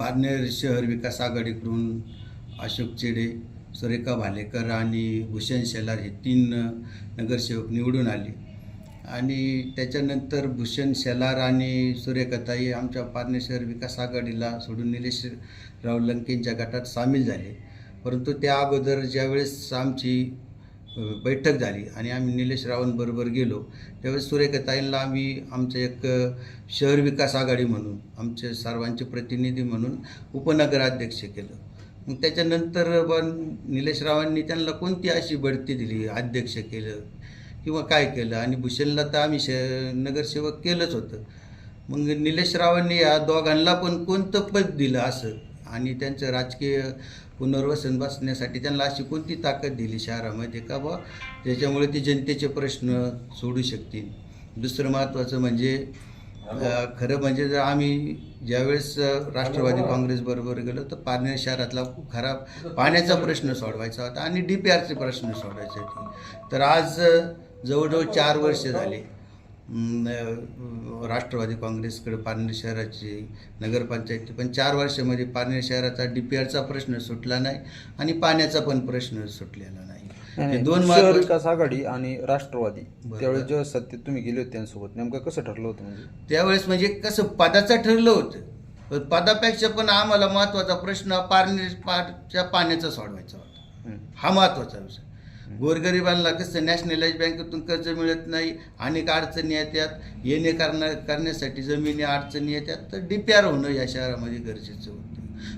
पारनेर शहर विकास आघाडीकडून अशोक चेडे सुरेखा भालेकर आणि भूषण शेलार हे तीन नगरसेवक निवडून आले. आणि त्याच्यानंतर भूषण शेलार आणि सुरेखाताई आमच्या पारनेर शहर विकास आघाडीला सोडून निलेश राव लंकेंच्या गटात सामील झाले. परंतु त्या अगोदर ज्यावेळेस आमची बैठक झाली आणि आम्ही निलेश रावणबरोबर गेलो. त्यावेळेस सुरेखाताईंना आम्ही आमचं एक शहर विकास आघाडी म्हणून आमचे सर्वांचे प्रतिनिधी म्हणून उपनगराध्यक्ष केलं. मग त्याच्यानंतर पण निलेश रावांनी त्यांना कोणती अशी बढती दिली अध्यक्ष केलं किंवा काय केलं? आणि भूषणला तर आम्ही श नगरसेवक केलंच होतं. मग निलेश रावांनी या दोघांना पण कोणतं पद दिलं असं? आणि त्यांचं राजकीय पुनर्वसन बसण्यासाठी त्यांना अशी कोणती ताकद दिली शहरामध्ये का बा त्याच्यामुळे ते जनतेचे प्रश्न सोडू शकतील. दुसरं महत्त्वाचं म्हणजे खरं म्हणजे जर आम्ही ज्यावेळेस राष्ट्रवादी काँग्रेसबरोबर गेलो तर पारनेर शहरातला खूप खराब पाण्याचा प्रश्न सोडवायचा होता आणि डी पी आरचे प्रश्न सोडवायचे होते. तर आज जवळजवळ चार वर्ष झाले. राष्ट्रवादी काँग्रेसकडे पारनेर शहराची नगरपंचायती पण चार वर्षामध्ये पारनेर शहराचा डी पी आरचा प्रश्न सुटला नाही आणि पाण्याचा पण प्रश्न सुटलेला नाही. दोन विकास आघाडी आणि राष्ट्रवादी. त्यावेळेस जेव्हा सत्तेत तुम्ही गेले होते त्यांच्यासोबत नेमकं कसं ठरलं होतं म्हणजे? त्यावेळेस म्हणजे कसं पदाचं ठरलं होतं. पदापेक्षा पण आम्हाला महत्त्वाचा प्रश्न पारनेर पाण्याचा सोडवायचा होता. हा महत्त्वाचा विषय. गोरगरिबांना कसं नॅशनलाइज बँकेतून कर्ज मिळत नाही अनेक अडचणी येतात. येणे करण्या करण्यासाठी जमिनी अडचणी येतात. तर डी पी आर होणं या शहरामध्ये गरजेचं होतं.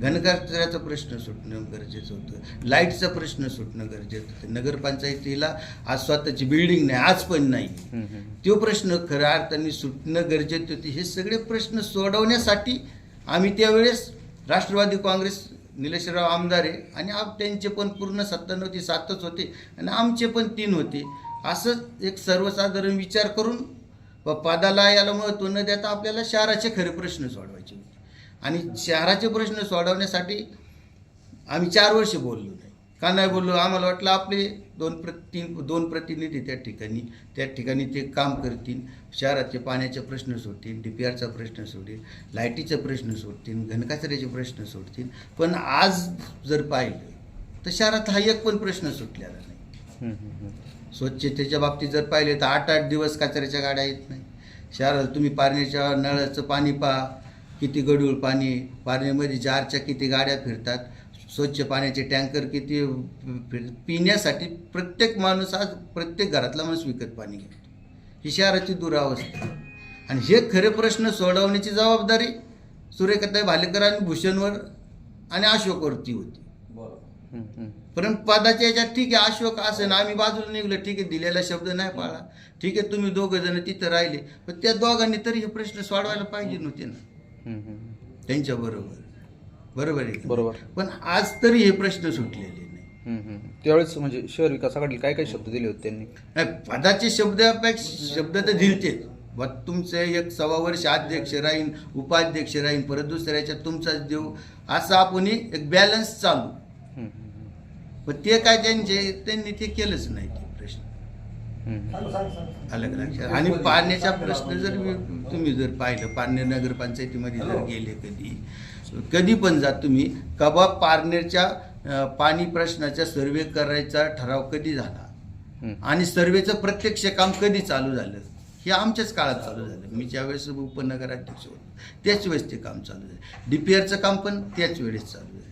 घनकचऱ्याचा प्रश्न सुटणं गरजेचं होतं. लाईटचा प्रश्न सुटणं गरजेचं होतं. नगरपंचायतीला आज स्वतःची बिल्डिंग नाही आज पण नाही. तो प्रश्न खऱ्या अर्थाने सुटणं गरजेचे होते. हे सगळे प्रश्न सोडवण्यासाठी आम्ही त्यावेळेस राष्ट्रवादी काँग्रेस निलेशराव आमदार आहे आणि आप त्यांचे पण पूर्ण सत्ता नव्हती सातच होते आणि आमचे पण तीन होते. असं एक सर्वसाधारण विचार करून व पदाला याला महत्त्व न देता आपल्याला शहराचे खरे प्रश्न सोडवायचे होते. आणि शहराचे प्रश्न सोडवण्यासाठी आम्ही चार वर्ष बोललो नाही. का नाही बोललो? आम्हाला वाटलं आपले दोन प्र तीन दोन प्रतिनिधी त्या ठिकाणी त्या ठिकाणी ते काम करतील शहराचे पाण्याचे प्रश्न सोडतील डी पी आरचा प्रश्न सोडतील लाईटीचे प्रश्न सोडतील घनकचऱ्याचे प्रश्न सोडतील. पण आज जर पाहिलं तर शहरात हा एक पण प्रश्न सुटलेला नाही. स्वच्छतेच्या बाबतीत जर पाहिले तर आठ आठ दिवस कचऱ्याच्या गाड्या येत नाही. शहरात तुम्ही पाण्याच्या नळाचं पाणी पहा किती गडूळ पाणी आहे. पाण्यामध्ये जारच्या किती गाड्या फिरतात. स्वच्छ पाण्याचे टँकर किती पिण्यासाठी प्रत्येक माणूस आज प्रत्येक घरातला माणूस विकत पाणी घेतो. ही शहराची दुरावस्था. आणि हे खरे प्रश्न सोडवण्याची जबाबदारी सुरेखाताई भालेकर आणि भूषणवर आणि अशोकवरती होती. परंतु पदाच्या याच्यात ठीक आहे अशोक असेल आम्ही बाजूला निघलो ठीक आहे दिलेला शब्द नाही पाळला. ठीक आहे तुम्ही दोघं जण तिथं राहिले. पण त्या दोघांनी तरी हे प्रश्न सोडवायला पाहिजे नव्हते ना. हम्म, हम्म. त्यांच्या बरोबर आहे? बरोबर. पण आज तरी हे प्रश्न सुटलेले नाही. त्यावेळेस म्हणजे शहर विकास आघाडीला काय काय शब्द दिले होते त्यांनी? नाही, पदाचे शब्दापेक्षा शब्द तर दिलतेच. बा तुमचे एक सव्वा वर्ष अध्यक्ष राहीन उपाध्यक्ष राहीन परत दुसऱ्याच्या तुमचाच देऊ असं आपण एक बॅलन्स चालू. पण ते काय त्यांचे त्यांनी ते केलंच नाही ते प्रश्न. हम्म. अलग लक्षात? आणि पाण्याचा प्रश्न जर तुम्ही जर पाहिलं पारनेर नगरपंचायतीमध्ये जर गेले कधी कधी पण जा तुम्ही. कबा पारनेरच्या पाणी प्रश्नाचा सर्वे करायचा ठराव कधी झाला. आणि सर्वेचं प्रत्यक्ष काम कधी चालू झालं? हे आमच्याच काळात चालू झालं. मी ज्यावेळेस उपनगराध्यक्ष होतो त्याच वेळेस ते काम चालू झालं. डी पी आरचं काम पण त्याच वेळेस चालू झालं.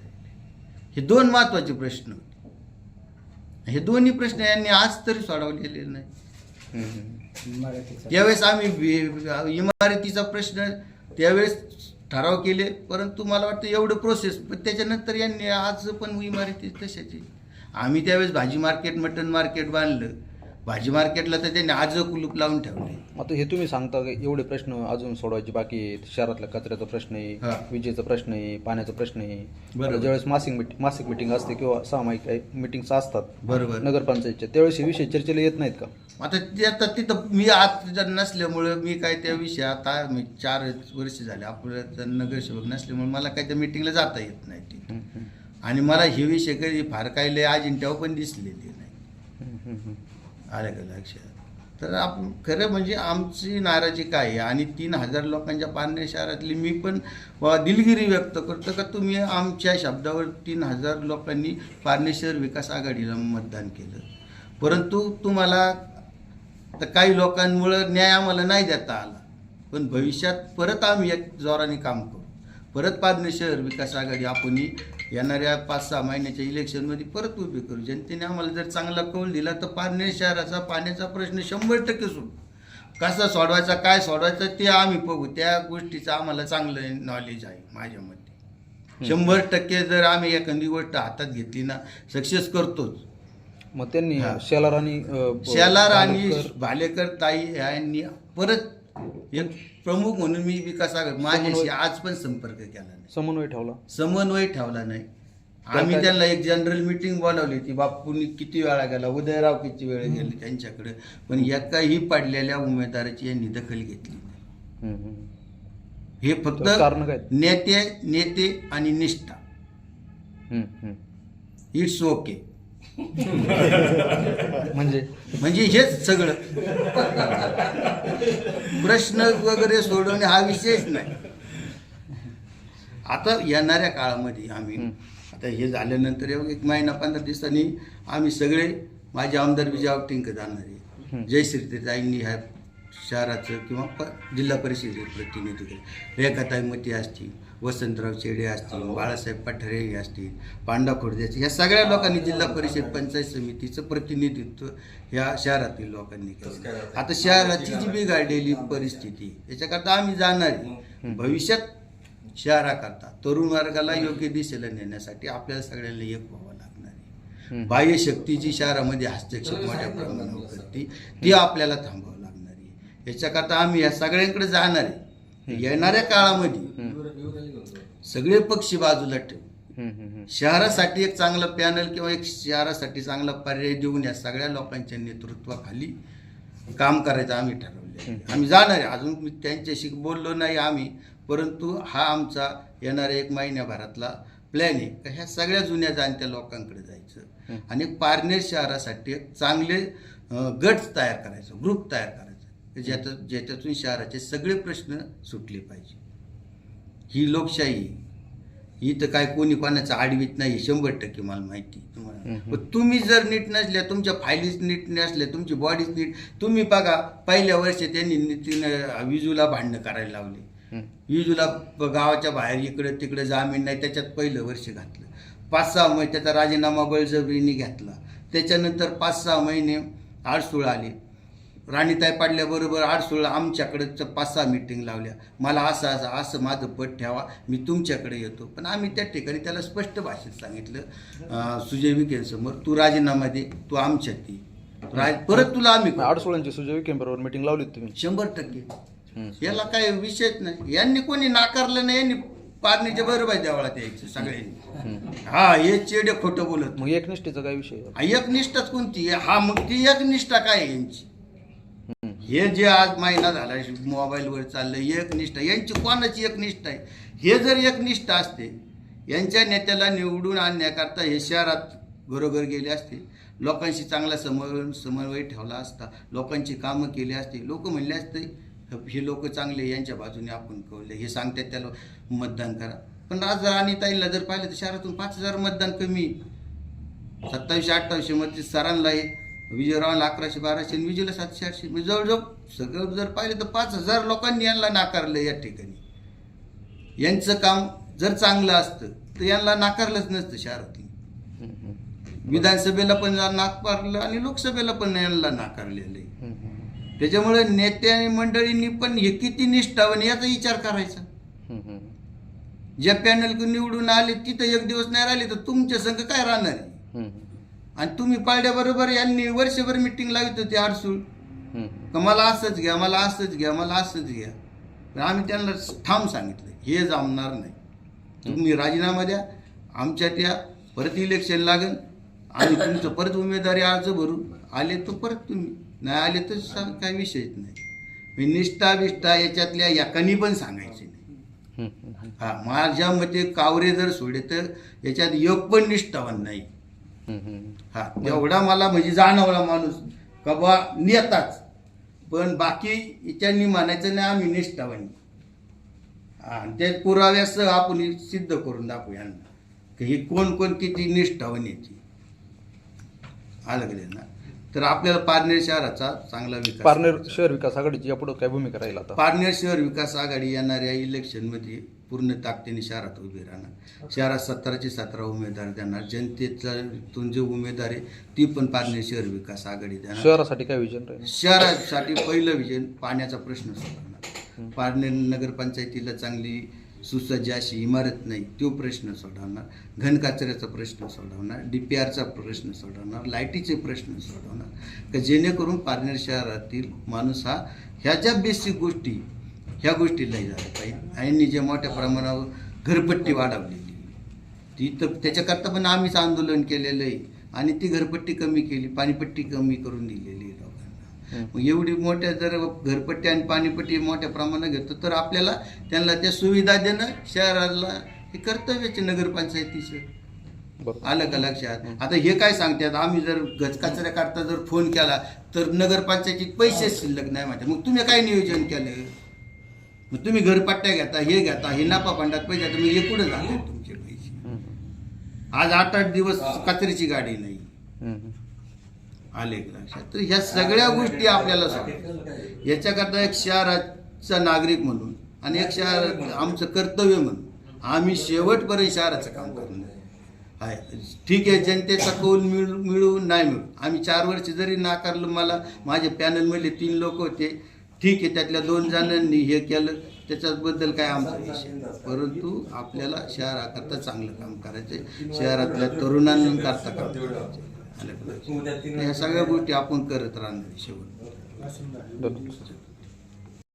हे दोन महत्त्वाचे प्रश्न होते. हे दोन्ही प्रश्न यांनी आज तरी सोडवलेले नाही. त्यावेळेस आम्ही इमारतीचा प्रश्न त्यावेळेस ठराव केले परंतु मला वाटतं एवढं प्रोसेस पण त्याच्यानंतर यांनी आज पण इमारती तशाची. आम्ही त्यावेळेस भाजी मार्केट मटण मार्केट बांधलं. भाजी मार्केटला तर त्यांनी आज कुलूप लावून ठेवले आता हे तुम्ही सांगता की एवढे प्रश्न अजून सोडवायचे बाकी आहेत शहरातल्या कचऱ्याचा प्रश्न आहे. विजेचा प्रश्न आहे पाण्याचा प्रश्न आहे बरोबर. आता ज्यावेळेस मासिक मिट मासिक मिटिंग असते किंवा सामायिक मिटिंग्स असतात बरोबर नगरपंचायतच्या त्यावेळेस हे विषय चर्चेला येत नाहीत का आता ते आता तिथं मी आत जर नसल्यामुळं मी काय त्या विषयी आता मी चार वर्ष झाले आपलं नगरसेवक नसल्यामुळे मला काय त्या मिटिंगला जाता येत नाही तिथं. आणि मला हे विषय कधी फार काही लय अजिंठ्यावर पण दिसलेले नाही हम्म, हम्म, हम्म. आलं का लक्षात तर आपण खरं म्हणजे आमची नाराजी काय आहे? आणि तीन हजार लोकांच्या पारनेर शहरातली मी पण दिलगिरी व्यक्त करतो का तुम्ही आमच्या शब्दावर तीन हजार लोकांनी पारनेर शहर विकास आघाडीला मतदान केलं? परंतु तुम्हाला तर काही लोकांमुळं न्याय आम्हाला नाही देता आला. पण भविष्यात परत आम्ही एक जोराने काम करू. परत पारनेर शहर विकास आघाडी आपणही येणाऱ्या पाच सहा महिन्याच्या इलेक्शनमध्ये परत उभी करू. जनतेने आम्हाला जर चांगला कौल दिला तर पारनेर शहराचा पाण्याचा प्रश्न शंभर टक्के सुटू कसा सोडवायचा काय सोडवायचा ते आम्ही बघू. त्या गोष्टीचं आम्हाला चांगलं नॉलेज आहे माझ्या मते. शंभर टक्के जर आम्ही एखादी गोष्ट हातात घेतली ना सक्सेस करतोच. मग त्यांनी. शेलार आणि शेलार आणि भालेकर ताई यांनी परत एक प्रमुख म्हणून मी विकास आघाडी माझ्याशी आज पण संपर्क केला नाही. समन्वय ठेवला? समन्वय ठेवला नाही. आम्ही त्यांना एक जनरल मीटिंग बोलावली होती. बापूंनी किती वेळा गेला? उदयराव किती वेळ गेले त्यांच्याकडे? पण एकाही पडलेल्या उमेदवाराची यांनी दखल घेतली नाही. हे फक्त तर कारण काय? नेते नेते आणि निष्ठा. इट्स ओके म्हणजे? म्हणजे हेच सगळं. प्रश्न वगैरे सोडवणे हा विषयच नाही. आता येणाऱ्या काळामध्ये आम्ही. आता हे झाल्यानंतर एवढं एक महिना पंधरा दिवसांनी आम्ही सगळे माझे आमदार विजय आवटिंक जाणार. आहे. जय श्रीताईंनी ह्या शहराचं किंवा प जिल्हा परिषदेचे प्रतिनिधी रेखाताई मती असतील वसंतराव चेडे असतील बाळासाहेब पठारे हे असतील पांडा खोडद्याचे ह्या सगळ्या लोकांनी जिल्हा परिषद पंचायत समितीचं प्रतिनिधित्व ह्या शहरातील लोकांनी केलं. आता शहराची जी बिघडलेली परिस्थिती याच्याकरता आम्ही जाणार भविष्यात शहराकरता तरुण वर्गाला योग्य दिशेला नेण्यासाठी आपल्याला सगळ्यांना एक व्हावं लागणार आहे. बाह्य शक्तीची शहरामध्ये हस्तक्षेप मोठ्या प्रमाणावर करते ती आपल्याला थांबावं लागणार आहे. याच्याकरता आम्ही या सगळ्यांकडे जाणार आहे. येणाऱ्या काळामध्ये सगळे पक्षी बाजूला ठेवू. शहरासाठी एक चांगलं पॅनल किंवा एक शहरासाठी चांगला पर्याय देऊन या सगळ्या लोकांच्या नेतृत्वाखाली काम करायचं आम्ही ठरवले. आम्ही जाणार आहे. अजून मी त्यांच्याशी बोललो नाही आम्ही परंतु हा आमचा येणाऱ्या एक महिन्याभरातला प्लॅन आहे. का ह्या सगळ्या जुन्या जाणत्या लोकांकडे जायचं. आणि पारनेर शहरासाठी एक चांगले गट तयार करायचं ग्रुप तयार करायचं. ज्याच्यात ज्याच्यातून शहराचे सगळे प्रश्न सुटले पाहिजे. ही लोकशाही. ही तर काय कोणी कोणाचं आडवीत नाही शंभर टक्के मला माहिती तुम्हाला. तुम्ही जर नीट नसल्या तुमच्या फायलीज नीट नसल्या तुमची बॉडीज नीट तुम्ही बघा पहिल्या वर्षी त्यांनी नितीन विजूला भांडणं करायला लावली. विजूला गावाच्या बाहेर इकडे तिकडे जामीन नाही त्याच्यात पहिलं वर्ष घातलं. पाच सहा महिने त्याचा राजीनामा बळजबरीने घेतला. त्याच्यानंतर पाच सहा महिने आडसूळ आले. राणीताई पाडल्याबरोबर आडसूळ आमच्याकडे च- पाच सहा मिटिंग लावल्या मला असं असं असं माझं पद ठेवा मी तुमच्याकडे येतो पण आम्ही त्या ठिकाणी त्याला स्पष्ट भाषेत सांगितलं सुजय विखेंसमोर तू राजीनामा दे तू आमच्यात ये राज परत तुला आम्ही. आडसोळांची सुजय विखे बरोबर मिटिंग लावली तुम्ही शंभर टक्के. याला काय विषयच नाही यांनी कोणी नाकारलं नाही यांनी पारणीच्या बरोबर देवळात यायचं सगळ्यांनी. हा हे चेडे खोटं बोलत मग एकनिष्ठेचा काय विषय एकनिष्ठाच कोणती? हा मग ती एकनिष्ठा काय यांची. हे जे आज महिना झाला मोबाईलवर चाललंय एकनिष्ठ यांची कोणाची एकनिष्ठ आहे? हे जर एकनिष्ठ असते यांच्या नेत्याला निवडून आणण्याकरता हे शहरात घरोघर गेले असते. लोकांशी चांगला समन्वय समन्वय ठेवला असता. लोकांची कामं केली असते. लोक म्हणले असते हे लोक चांगले यांच्या बाजूने आपण कळले हे सांगतात त्याला मतदान करा. पण आज राणीताईला जर पाहिलं तर शहरातून पाच हजार मतदान कमी. सत्तावीसशे अठ्ठावीसशे मध्ये सरांना आहे विजयरावला अकराशे बाराशे आणि विजयला सातशे आठशे. म्हणजे जवळजवळ सगळं जर पाहिलं तर पाच हजार लोकांनी यांना नाकारलं या ठिकाणी. यांचं काम जर चांगलं असतं तर यांना नाकारलंच नसतं शहरातून विधानसभेला पण नाकारलं आणि लोकसभेला पण यांना नाकारलेलं आहे. त्याच्यामुळे नेते आणि मंडळींनी पण हे किती निष्ठावन याचा विचार करायचा. ज्या पॅनल निवडून आले तिथं एक दिवस नाही राहिले तर तुमच्या संघ काय राहणार आहे? आणि तुम्ही पाळल्याबरोबर यांनी वर्षभर मिटिंग लावित होती आडसूळ. का मला असंच घ्या मला असंच घ्या मला असंच घ्या आम्ही त्यांना ठाम सांगितलं हे जमणार नाही तुम्ही राजीनामा द्या आमच्यात या परत इलेक्शन लागेल आम्ही तुमचं परत उमेदवारी अर्ज भरू आले तर परत तुम्ही नाही आले तर काही विषयच नाही मी निष्ठा बिष्ठा याच्यातल्या एकानी पण सांगायचे नाही. हा माझ्या मते कावरे जर सोडे तर याच्यात एक पण निष्ठावान नाही. हा एवढा मला म्हणजे जाणवला माणूस. का बा नेताच. पण बाकी त्यांनी म्हणायचं नाही आम्ही निष्ठावानी. आणि ते पुराव्यासह आपण सिद्ध करून दाखवू यांना. की ही कोण कोण किती निष्ठावान याची आलं ना तर आपल्याला पारनेर शहराचा चांगला विकास पारनेर. शहर विकास आघाडीची यापुढे काय भूमिका राहील आता? पारनेर शहर विकास आघाडी येणाऱ्या इलेक्शनमध्ये पूर्ण ताकदीने शहरात उभी राहणार. शहरात सतराचे सतरा उमेदवार देणार जनतेचा इथून जे उमेदवार आहे ती पण पारनेर शहर विकास आघाडी देणार. शहरासाठी काय विजन शहरासाठी पहिलं विजन पाण्याचा प्रश्न सोडवणार पारनेर नगरपंचायतीला चांगली सुसज्ज अशी इमारत नाही तो प्रश्न सोडवणार. घनकचऱ्याचा प्रश्न सोडवणार. डी पी आरचा प्रश्न सोडवणार. लाईटीचे प्रश्न सोडवणार. का जेणेकरून पारनेर शहरातील माणूस हा ह्या ज्या बेसिक गोष्टी ह्या गोष्टीला झाल्या पाहिजे यांनी जे मोठ्या प्रमाणावर घरपट्टी वाढवलेली ती तर त्याच्याकरता पण आम्हीच आंदोलन केलेलं आहे. आणि ती घरपट्टी कमी केली पाणीपट्टी कमी करून दिलेली आहे लोकांना. मग एवढी मोठ्या जर घरपट्टी आणि पाणीपट्टी मोठ्या प्रमाणात घेतो तर आपल्याला त्यांना त्या सुविधा देणं शहराला हे कर्तव्याचे नगरपंचायतीचं. आलं का लक्षात? आता हे काय सांगतात? आम्ही जर गचकाचऱ्या काढता जर फोन केला तर नगरपंचायतीत पैसे शिल्लक नाही म्हणतात. मग तुम्ही काय नियोजन केलं? मग तुम्ही घरपट्ट्या घेता हे घेता हे नापा फंडात पैसे घेता, मग हे कुठं झाले तुमचे पैसे. आज आठ आठ दिवस कचऱ्याची गाडी नाही. आले का लक्षात? तर ह्या सगळ्या गोष्टी आपल्याला सांगतात याच्याकरता एक शहराचा नागरिक म्हणून आणि एक शहर आमचं कर्तव्य म्हणून आम्ही शेवटपर्यंत शहराचं काम करून आहे ठीक आहे जनतेचा कौल मिळू मिळून नाही मिळू. आम्ही चार वर्ष जरी नाकारलं मला माझ्या पॅनलमधले तीन लोक होते. ठीक आहे त्यातल्या दोन जणांनी हे केलं त्याच्याबद्दल काय आमचा विषय. परंतु आपल्याला शहराकरता चांगलं काम करायचं शहरातल्या तरुणांकरता काम करायचं? ह्या सगळ्या गोष्टी आपण करत राहणार शेवट